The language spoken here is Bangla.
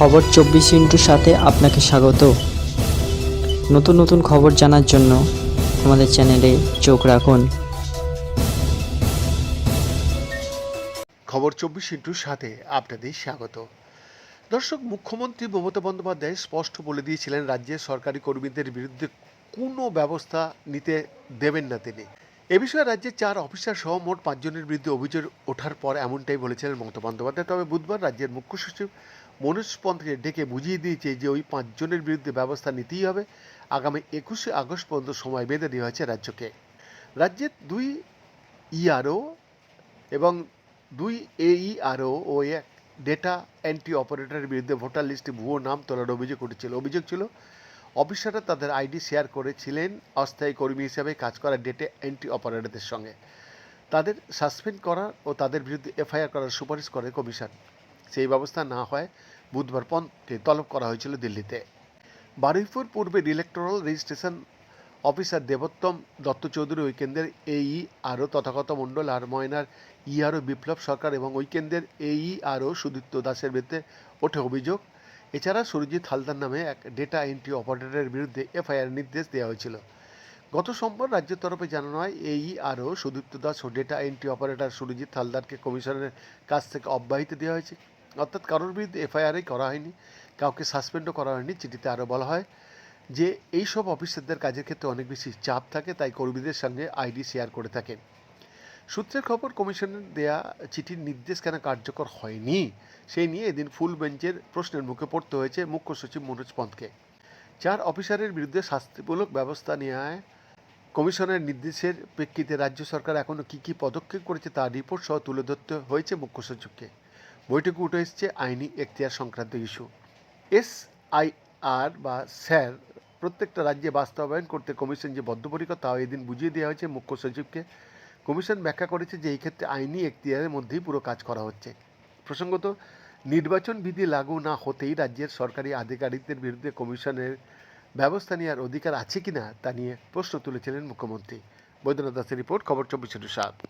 খবর চব্বিশ ইন্টুর সাথে আপনাকে স্বাগত। নতুন নতুন খবর জানার জন্য আমাদের চ্যানেলে চোখ রাখুন। খবর চব্বিশ ইন্টুর সাথে আপনাদের স্বাগত। দর্শক, মুখ্যমন্ত্রী মমতা বন্দ্যোপাধ্যায় স্পষ্ট বলে দিয়েছিলেন, রাজ্যের সরকারি কর্মীদের বিরুদ্ধে কোনো ব্যবস্থা নিতে দেবেন না তিনি। এ বিষয়ে রাজ্যের চার অফিসার সহ মোট পাঁচজনের বিরুদ্ধে অভিযোগ ওঠার পর এমনটাই বলেছিলেন মমতা বন্দ্যোপাধ্যায়। তবে বুধবার রাজ্যের মুখ্য সচিব মনোজ পন্থকে ডেকে বুঝিয়ে দিয়েছে যে ওই পাঁচজনের বিরুদ্ধে ব্যবস্থা নিতেই হবে। আগামী একুশে আগস্ট পর্যন্ত সময় বেঁধে দেওয়া হয়েছে রাজ্যকে। রাজ্যের দুই ইআরও এবং দুই এইআরও ও এক ডেটা এন্ট্রি অপারেটরের বিরুদ্ধে ভোটার লিস্টে ভুয়ো নাম তোলার অভিযোগ উঠেছিল। অভিযোগ ছিল অফিসাররা তাদের আইডি শেয়ার করেছিলেন অস্থায়ী কর্মী হিসেবে কাজ করা ডেটে এন্ট্রি অপারেটরদের সঙ্গে। তাদের সাসপেন্ড করার ও তাদের বিরুদ্ধে এফআইআর করার সুপারিশ করে কমিশন। সেই ব্যবস্থা না হয় বুধবার পন্থকে তলব করা হয়েছিল দিল্লিতে। বারুইপুর পূর্বের electoral registration officer Debottam Dutta Chowdhury ওই কেন্দ্রের এই আরও তথাগত মণ্ডল আর ময়নার ইআরও বিপ্লব সরকার এবং ওই কেন্দ্রের এই আরও সুদীপ্ত দাসের বিরুদ্ধে ওঠে অভিযোগ। এছাড়া সুরজিৎ হালদার নামে এক ডেটা এন্ট্রি অপারেটরের বিরুদ্ধে এফআইআর নির্দেশ দেওয়া হয়েছিল। গত সোমবার রাজ্যের তরফে জানানো হয়, এই আরও সুদীপ্ত দাস ও ডেটা এন্ট্রি অপারেটর সুরজিৎ হালদারকে কমিশনের কাছ থেকে অব্যাহতি দেওয়া হয়েছে। অর্থাৎ কারোর বিরুদ্ধে এফআইআরই করা হয়নি, কাউকে সাসপেন্ডও করা হয়নি, চিঠিতে আরও বলা হয় যে এই সব অফিসারদের কাজের ক্ষেত্রে অনেক বেশি চাপ থাকে, তাই কর্মীদের সঙ্গে আইডি শেয়ার করে থাকেন। সূত্রের খবর কমিশনের দেয়া চিঠির নির্দেশ কেন কার্যকর হয়নি? সেই নিয়ে এদিন ফুল বেঞ্চের প্রশ্নের মুখে পড়তে হয়েছে মুখ্য সচিব মনোজ পন্থকে। চার অফিসারের বিরুদ্ধে শাস্তিমূলক ব্যবস্থা নেওয়ায় কমিশনের নির্দেশের প্রেক্ষিতে রাজ্য সরকার এখনও কী কী পদক্ষেপ করেছে তার রিপোর্ট সহ তুলে ধরতে হয়েছে মুখ্য সচিবকে। বৈঠকে উঠে এসেছে আইনি এখতিয়ার সংক্রান্ত ইস্যু। এস আই আর বা স্যার, প্রত্যেকটা রাজ্যে বাস্তবায়ন করতে কমিশন যে বদ্ধপরিকর তাও এদিন বুঝিয়ে দেওয়া হয়েছে মুখ্য সচিবকে। কমিশন ব্যাখ্যা করেছে যে এই ক্ষেত্রে আইনি এখতিয়ারের মধ্যেই পুরো কাজ করা হচ্ছে। প্রসঙ্গত, নির্বাচন বিধি লাগু না হতেই রাজ্যের সরকারি আধিকারিকদের বিরুদ্ধে কমিশনের ব্যবস্থা নেওয়ার অধিকার আছে কিনা তা নিয়ে প্রশ্ন তুলেছিলেন মুখ্যমন্ত্রী। বৈদ্যনাথ দাসের রিপোর্ট, খবর চব্বিশ সাত।